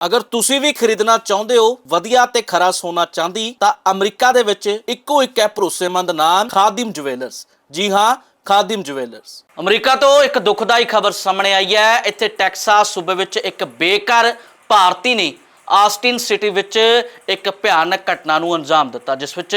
ਅਗਰ ਤੁਸੀਂ ਵੀ ਖਰੀਦਣਾ ਚਾਹੁੰਦੇ ਹੋ, ਵਧੀਆ ਤੇ ਖਰਾ ਸੋਨਾ ਚਾਂਦੀ, ਤਾਂ ਅਮਰੀਕਾ ਦੇ ਵਿੱਚ ਇੱਕੋ ਇੱਕ ਹੈ ਭਰੋਸੇਮੰਦ ਨਾਮ, ਖਾਦਿਮ ਜੁਐਲਰਸ ਜੀ ਹਾਂ, ਖਾਦਿਮ ਜੁਐਲਰਸ ਅਮਰੀਕਾ ਤੋਂ ਇੱਕ ਦੁਖਦਾਈ ਖਬਰ ਸਾਹਮਣੇ ਆਈ ਹੈ। ਇੱਥੇ ਟੈਕਸਾਸ ਸੂਬੇ ਵਿੱਚ ਇੱਕ ਬੇਘਰ ਭਾਰਤੀ ਨੇ ਆਸਟਿਨ ਸਿਟੀ ਵਿੱਚ ਇੱਕ ਭਿਆਨਕ ਘਟਨਾ ਨੂੰ ਅੰਜਾਮ ਦਿੱਤਾ, ਜਿਸ ਵਿੱਚ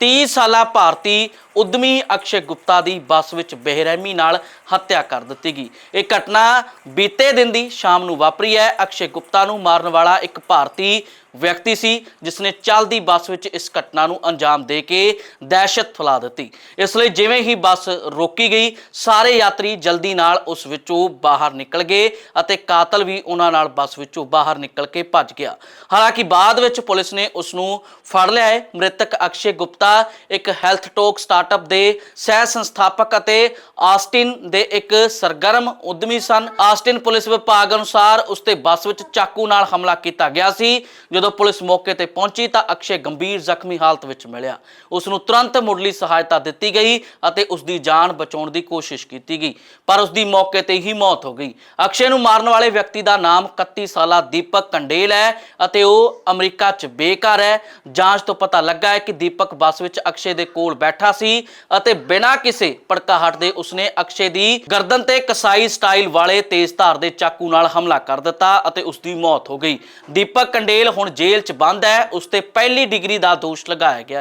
30 ਸਾਲਾ ਭਾਰਤੀ ਉਦਮੀ ਅਕਸ਼ੇ ਗੁਪਤਾ ਦੀ ਬੱਸ ਵਿੱਚ ਬੇਰਹਿਮੀ ਨਾਲ ਹੱਤਿਆ ਕਰ ਦਿੱਤੀ ਗਈ। ਇਹ ਘਟਨਾ ਬੀਤੇ ਦਿਨ ਦੀ ਸ਼ਾਮ ਨੂੰ ਵਾਪਰੀ ਹੈ। ਅਕਸ਼ੇ ਗੁਪਤਾ ਨੂੰ ਮਾਰਨ ਵਾਲਾ ਇੱਕ ਭਾਰਤੀ ਵਿਅਕਤੀ ਸੀ ਜਿਸ ਨੇ ਚੱਲਦੀ ਬੱਸ ਵਿੱਚ ਇਸ ਘਟਨਾ ਨੂੰ ਅੰਜਾਮ ਦੇ ਕੇ ਦਹਿਸ਼ਤ ਫੈਲਾ ਦਿੱਤੀ। ਇਸ ਲਈ ਜਿਵੇਂ ਹੀ ਬੱਸ ਰੋਕੀ ਗਈ, ਸਾਰੇ ਯਾਤਰੀ ਜਲਦੀ ਨਾਲ ਉਸ ਵਿੱਚੋਂ ਬਾਹਰ ਨਿਕਲ ਗਏ ਅਤੇ ਕਾਤਲ ਵੀ ਉਹਨਾਂ ਨਾਲ ਬੱਸ ਵਿੱਚੋਂ ਬਾਹਰ ਨਿਕਲ ਕੇ ਭੱਜ ਗਿਆ। ਹਾਲਾਂਕਿ ਬਾਅਦ ਵਿੱਚ ਪੁਲਿਸ ਨੇ ਉਸ ਨੂੰ ਫੜ ਲਿਆ ਹੈ। ਮ੍ਰਿਤਕ ਅਕਸ਼ੇ ਗੁਪਤਾ ਇੱਕ ਹੈਲਥ ਟੋਕ ਸਟਾਰਟਅਪ ਦੇ ਸਹਿ ਸੰਸਥਾਪਕ ਅਤੇ ਆਸਟਿਨ ਦੇ ਇੱਕ ਸਰਗਰਮ ਉਦਮੀ ਸਨ। ਆਸਟਿਨ ਪੁਲਿਸ ਵਿਭਾਗ ਅਨੁਸਾਰ ਉਸ ਤੇ ਬੱਸ ਵਿੱਚ ਚਾਕੂ ਨਾਲ ਹਮਲਾ ਕੀਤਾ ਗਿਆ ਸੀ। ਜਦੋਂ ਪੁਲਿਸ ਮੌਕੇ ਤੇ ਪਹੁੰਚੀ ਤਾਂ ਅਕਸ਼ੇ ਗੰਭੀਰ ਜ਼ਖਮੀ ਹਾਲਤ ਵਿੱਚ ਮਿਲਿਆ। ਉਸ ਨੂੰ ਤੁਰੰਤ ਮੁੱਢਲੀ ਸਹਾਇਤਾ ਦਿੱਤੀ ਗਈ ਅਤੇ ਉਸ ਦੀ ਜਾਨ ਬਚਾਉਣ ਦੀ ਕੋਸ਼ਿਸ਼ ਕੀਤੀ ਗਈ। ਪਰ ਉਸ ਦੀ ਮੌਕੇ ਤੇ ਹੀ ਮੌਤ ਹੋ ਗਈ। ਅਕਸ਼ੇ ਨੂੰ ਮਾਰਨ ਵਾਲੇ ਵਿਅਕਤੀ ਦਾ ਨਾਮ 31 ਸਾਲਾ ਦੀਪਕ ਕੰਡੇਲ ਹੈ ਅਤੇ ਉਹ ਅਮਰੀਕਾ 'ਚ ਬੇਘਰ ਹੈ। ਜਾਂਚ ਤੋਂ ਪਤਾ ਲੱਗਾ ਹੈ ਕਿ ਦੀਪਕ ਬੱਸ ਵਿੱਚ ਅਕਸ਼ੇ ਦੇ ਕੋਲ ਬੈਠਾ ਸੀ ਅਤੇ ਬਿਨਾਂ ਕਿਸੇ ਭੜਕਾਹਟ ਦੇ ਉਸਨੇ ਅਕਸ਼ੇ ਦੀ ਗਰਦਨ ਤੇ ਕਸਾਈ ਸਟਾਈਲ ਵਾਲੇ ਤੇਜ਼ ਧਾਰ ਦੇ ਚਾਕੂ ਨਾਲ ਹਮਲਾ ਕਰ ਦਿੱਤਾ ਅਤੇ ਉਸ ਦੀ ਮੌਤ ਹੋ ਗਈ। ਦੀਪਕ ਕੰਡੇਲ ਹੁਣ ਜੇਲ੍ਹ 'ਚ ਬੰਦ ਹੈ। ਉਸ ਤੇ ਪਹਿਲੀ ਡਿਗਰੀ ਦਾ ਦੋਸ਼ ਲਗਾਇਆ ਗਿਆ ਹੈ।